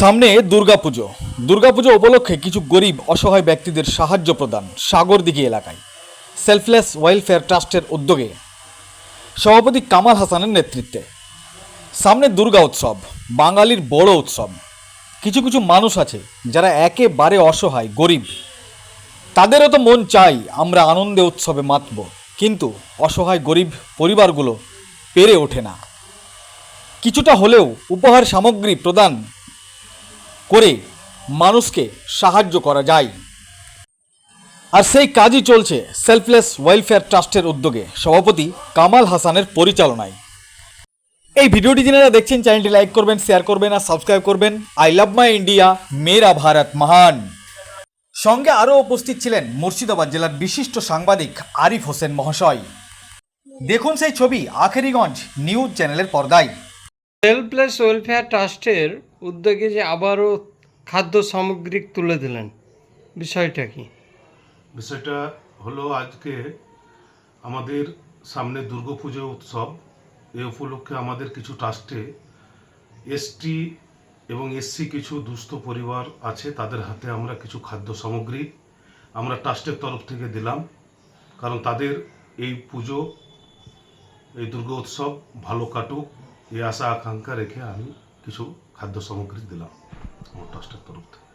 সামনে দুর্গাপুজো। দুর্গাপুজো উপলক্ষে কিছু গরিব, অসহায় ব্যক্তিদের সাহায্য প্রদান সাগরদিঘি এলাকায়। সেলফলেস ওয়েলফেয়ার ট্রাস্টের উদ্যোগে। সভাপতি কামাল হাসানের নেতৃত্বে। সামনে দুর্গা উৎসব, বাঙালির বড় উৎসব। কিছু কিছু মানুষ আছে যারা একেবারে অসহায়, গরিব। তাদেরও তো মন চাই আমরা আনন্দে উৎসবে মাতব, কিন্তু অসহায়, গরিব পরিবারগুলো পেরে ওঠে না। কিছুটা হলেও উপহার সামগ্রী প্রদান করে মানুষকে সাহায্য করা যায়। আর সেই কাজই চলছে সেলফলেস ওয়েলফেয়ার ট্রাস্টের উদ্যোগে। সভাপতি কামাল হাসানের পরিচালনায়। এই ভিডিওটি যারা দেখছেন, চ্যানেলটি লাইক করবেন, শেয়ার করবেন আর সাবস্ক্রাইব করবেন। আই লাভ মাই ইন্ডিয়া, মেরা ভারত মহান। সঙ্গে আরও উপস্থিত ছিলেন মুর্শিদাবাদ জেলার বিশিষ্ট সাংবাদিক আরিফ হোসেন মহাশয়। দেখুন সেই ছবি, আখেরিগঞ্জ নিউজ চ্যানেলের পর্দায়। হেল্পলেস ওয়েলফেয়ার ট্রাস্টের উদ্যোগে যে আবারও খাদ্য সামগ্রিক তুলে দিলেন, বিষয়টা কি? বিষয়টা হলো আজকে আমাদের সামনে দুর্গাপুজো উৎসব। এ উপলক্ষে আমাদের কিছু ট্রাস্টে এসটি এবং এসসি কিছু দুস্থ পরিবার আছে, তাদের হাতে আমরা কিছু খাদ্য সামগ্রী আমরা ট্রাস্টের তরফ থেকে দিলাম। কারণ তাদের এই পুজো, এই দুর্গা উৎসব ভালো কাটুক। এই আশা আকাঙ্ক্ষা রেখে আমি কিছু খাদ্য সামগ্রী দিলাম আমার ট্রাস্টের তরফ থেকে।